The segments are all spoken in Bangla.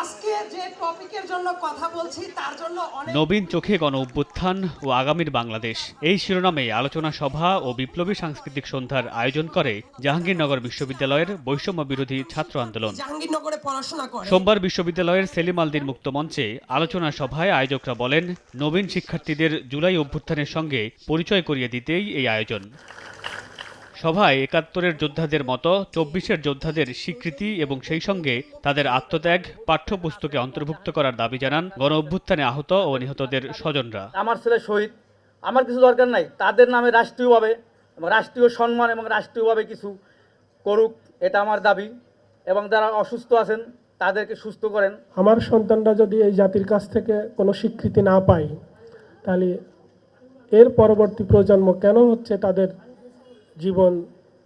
আজকে যে টপিকের জন্য কথা বলছি তার জন্য নবীন চোখে গণ অভ্যুত্থান ও আগামীর বাংলাদেশ। এই শিরোনামে আলোচনা সভা ও বিপ্লবী সাংস্কৃতিক সন্ধ্যার আয়োজন করে জাহাঙ্গীরনগর বিশ্ববিদ্যালয়ের বৈষম্য বিরোধী ছাত্র আন্দোলন। জাহাঙ্গীরনগরে পড়াশোনা করে। সোমবার বিশ্ববিদ্যালয়ের সেলিম আলদিন মুক্ত মঞ্চে আলোচনা সভায় আয়োজকরা বলেন নবীন শিক্ষার্থীদের জুলাই অভ্যুত্থানের সঙ্গে পরিচয় করিয়ে দিতেই এই আয়োজন। সভায় একাত্তরের যোদ্ধাদের মতো চব্বিশের যোদ্ধাদের স্বীকৃতি এবং সেই সঙ্গে তাদের আত্মত্যাগ পাঠ্যপুস্তকে অন্তর্ভুক্ত করার দাবি জানান গণ অভ্যুত্থানে আহত ও নিহতদের স্বজনরা। আমার ছেলে শহীদ। আমার কিছু দরকার নাই। তাদের নামে রাষ্ট্রীয়ভাবে রাষ্ট্রীয় সম্মান এবং রাষ্ট্রীয়ভাবে কিছু করুক এটা আমার দাবি। এবং যারা অসুস্থ আছেন তাদেরকে সুস্থ করেন। আমার সন্তানরা যদি এই জাতির কাছ থেকে কোনো স্বীকৃতি না পায় তাহলে এর পরবর্তী প্রজন্ম কেন হচ্ছে তাদের জীবন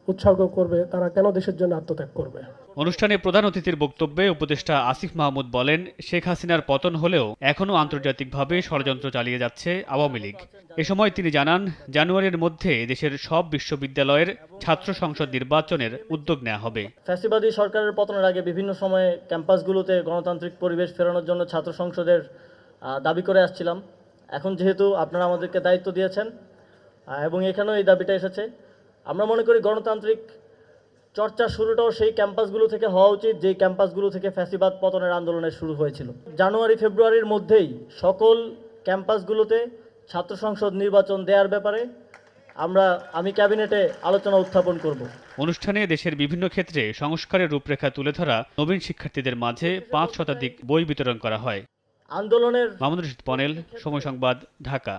উৎসর্গ করবে তারা কেন দেশের জন্য আত্মত্যাগ করবে? অনুষ্ঠানে প্রধান অতিথির বক্তব্যে উপদেষ্টা আসিফ মাহমুদ বলেন শেখ হাসিনার পতন হলেও এখনও আন্তর্জাতিকভাবে ষড়যন্ত্র চালিয়ে যাচ্ছে আওয়ামী লীগ। এ সময় তিনি জানান জানুয়ারির মধ্যে দেশের সব বিশ্ববিদ্যালয়ের ছাত্র সংসদ নির্বাচনের উদ্যোগ নেওয়া হবে। ফ্যাসিবাদী সরকারের পতনের আগে বিভিন্ন সময়ে ক্যাম্পাসগুলোতে গণতান্ত্রিক পরিবেশ ফেরানোর জন্য ছাত্র সংসদের দাবি করে আসছিলাম। এখন যেহেতু আপনারা আমাদেরকে দায়িত্ব দিয়েছেন এবং এখানেও এই দাবিটা এসেছে আমরা মনে করি গণতান্ত্রিক চর্চা শুরুটাও সেই ক্যাম্পাসগুলো থেকে হওয়া উচিত যেই ক্যাম্পাসগুলো থেকে ফ্যাসিবাদ পতনের আন্দোলনের শুরু হয়েছিল। জানুয়ারি ফেব্রুয়ারির মধ্যেই সকল ক্যাম্পাসগুলোতে ছাত্র সংসদ নির্বাচন দেওয়ার ব্যাপারে আমরা আমি ক্যাবিনেটে আলোচনা উত্থাপন করব। অনুষ্ঠানে দেশের বিভিন্ন ক্ষেত্রে সংস্কারের রূপরেখা তুলে ধরা নবীন শিক্ষার্থীদের মাঝে পাঁচ শতাধিক বই বিতরণ করা হয়। আন্দোলনের মাহমুদ রশিদ পনেল সময় সংবাদ ঢাকা।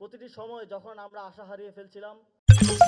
প্রতিটি সময় যখন আমরা আশা হারিয়ে ফেলছিলাম ピッ!